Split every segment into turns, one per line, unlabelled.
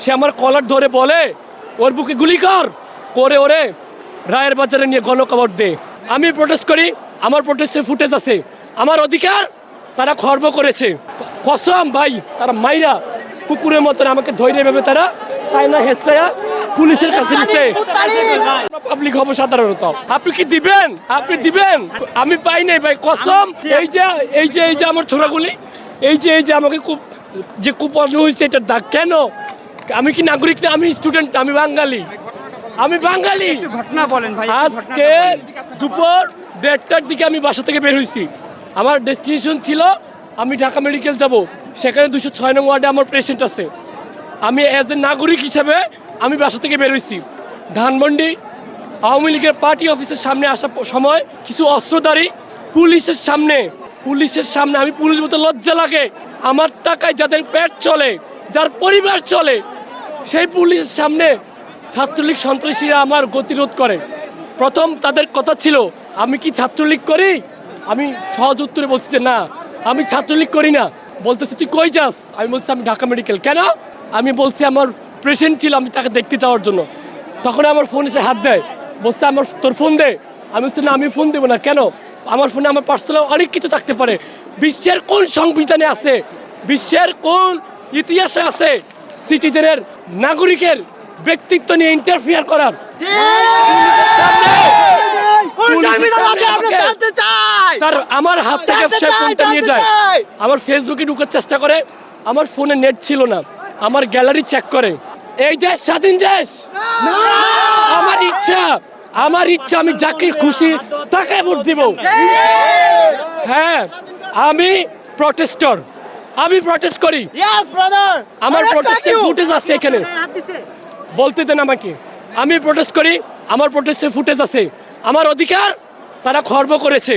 সে আমার কলার ধরে বলে ওর বুকে গুলি কর। করে ওরে রায়ের বাজারে নিয়ে গণকবর দে। আমি প্রোটেস্ট করি আমার প্রোটেস্টের ফুটেজ আছে। আমার অধিকার তারা খর্ব করেছে। কসম ভাই তারা মাইরা কুকুরের মতন আমাকে ধৈর্য ভেবে তারা তাই না হেসরায়া পুলিশের কাছে নিচ্ছে পাবলিক হব সাধারণত। আপনি কি দিবেন? আপনি দিবেন? আমি পাই নাই ভাই কসম। এই যে এই যে এই যে আমার ছোড়াগুলি এই যে এই যে আমাকে খুব যে কুপন হয়েছে এটার দাগ কেন? আমি কি নাগরিক না? আমি স্টুডেন্ট আমি বাঙালি। আমি বাঙালি।
ঘটনা বলেন ভাই
আজকে দুপুর দেড়টার দিকে আমি বাসা থেকে বের হয়েছি আমার ডেস্টিনেশন ছিল আমি ঢাকা মেডিকেল যাব। সেখানে দুশো ছয় নং ওয়ার্ডে আমার পেশেন্ট আছে। আমি অ্যাজ এ নাগরিক হিসেবে আমি বাসা থেকে বের হয়েছি ধানমন্ডি আওয়ামী লীগের পার্টি অফিসের সামনে আসার সময় কিছু অস্ত্রধারী পুলিশের সামনে পুলিশের সামনে আমি পুলিশ মতো লজ্জা লাগে। আমার টাকায় যাদের পেট চলে যার পরিবার চলে সেই পুলিশের সামনে ছাত্রলীগ সন্ত্রাসীরা আমার গতিরোধ করে। প্রথম তাদের কথা ছিল, আমি কি ছাত্রলীগ করি? আমি সহজ উত্তরে বলছি যে, না, আমি ছাত্রলীগ করি না। বলতেছি, তুই কই যাস? আমি বলছি, আমি ঢাকা মেডিকেল। কেন? আমি বলছি, আমার পেশেন্ট ছিল, আমি তাকে দেখতে যাওয়ার জন্য। তখন আমার ফোন এসে হাত দেয়, বলছে, আমার তোর ফোন দে। আমি বলছি, না, আমি ফোন দেবো না। কেন? আমার ফোনে আমার পার্সোনাল অনেক কিছু থাকতে পারে। বিশ্বের কোন সংবিধানে আছে? বিশ্বের কোন ইতিহাসে আছে? সিটিজেনের নাগরিকের ব্যক্তিত্ব নিয়ে ইন্টারফিয়ার করার। তার আমার হাত থেকে সে ফোনটা নিয়ে যায়। আমার ফেসবুকে ঢুকার চেষ্টা করে আমার ফোনে নেট ছিল না। আমার গ্যালারি চেক করে। এই দেশ স্বাধীন দেশ! আমার ইচ্ছা আমার ইচ্ছা আমি যাকে খুশি তাকে ভোট দিব। হ্যাঁ আমি প্রটেস্টর আমি প্রটেস্ট করি। ইয়েস ব্রাদার আমার প্রটেস্টের ফুটেজ আছে এখানে। বলতে দেন আমাকে। আমি প্রোটেস্ট করি আমার প্রোটেস্টের ফুটেজ আছে। আমার অধিকার তারা খর্ব করেছে।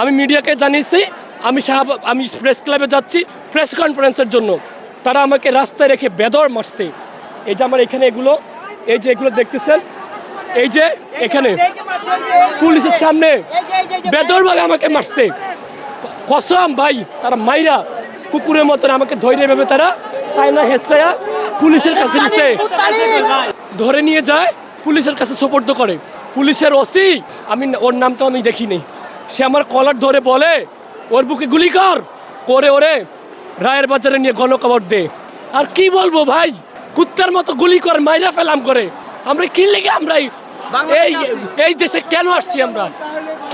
আমি মিডিয়াকে জানিয়েছি আমি সাহাব আমি প্রেস ক্লাবে যাচ্ছি প্রেস কনফারেন্সের জন্য। তারা আমাকে রাস্তায় রেখে বেদর মারছে। এই যে আমার এখানে এগুলো এই যে এগুলো দেখতেছেন এই যে এখানে পুলিশের সামনে বেদরভাবে আমাকে মারছে। কসম ভাই তারা মাইরা কুকুরের মতন আমাকে ধৈর্য ভেবে তারা তাই না হেসরায়া? পুলিশের কাছে নিচ্ছে ধরে নিয়ে যায় পুলিশের কাছে সোপর্দ করে। পুলিশের ওসি আমি ওর নামটা আমি দেখিনি। সে আমার কলার ধরে বলে ওর বুকে গুলি কর করে ওরে রায়ের বাজারে নিয়ে গণকবর দে। আর কি বলব ভাই কুত্তার মতো গুলি করে মাইরা ফেলাম করে। আমরা কি লেগে আমরা এই এই দেশে কেন আসছি আমরা?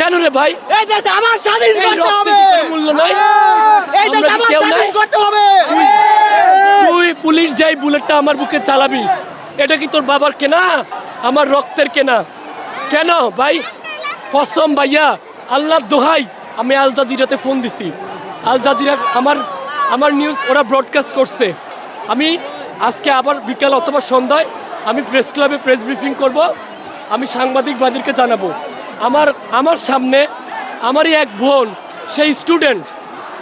কেন রে ভাই?
এই দেশ আমার স্বাধীন করতে হবে।
মূল্য নাই?
এই দেশ
আমার
স্বাধীন করতে হবে।
তুই পুলিশ যাই বুলেটটা আমার বুকে চালাবি। এটা কি তোর বাবার কেনা? আমার রক্তের কেনা। কেন ভাই? কসম ভাইয়া আল্লাহ দোহাই আমি আল জাজিরাতে ফোন দিছি। আল জাজিরা আমার আমার নিউজ ওরা ব্রডকাস্ট করছে। আমি আজকে আবার বিকাল অথবা সন্ধ্যায় আমি প্রেস ক্লাবে প্রেস ব্রিফিং করব। আমি সাংবাদিক বাদীরকে জানাব। আমার আমার সামনে আমারই এক বোন, সেই স্টুডেন্ট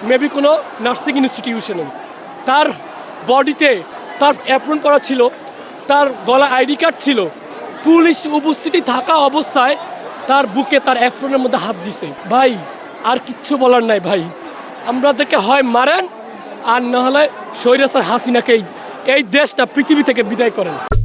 মেবি কোনো নার্সিং ইনস্টিটিউশনে তার বডিতে তার অ্যাপ্রন করা ছিল, তার গলা আইডি কার্ড ছিল। পুলিশ উপস্থিতি থাকা অবস্থায় তার বুকে তার অ্যাপ্রনের মধ্যে হাত দিছে। ভাই, আর কিচ্ছু বলার নাই ভাই। আমাদেরকে হয় মারেন, আর না হলে সৈরাসার হাসিনাকে এই- এই দেশটা, পৃথিবী থেকে বিদায় করেন।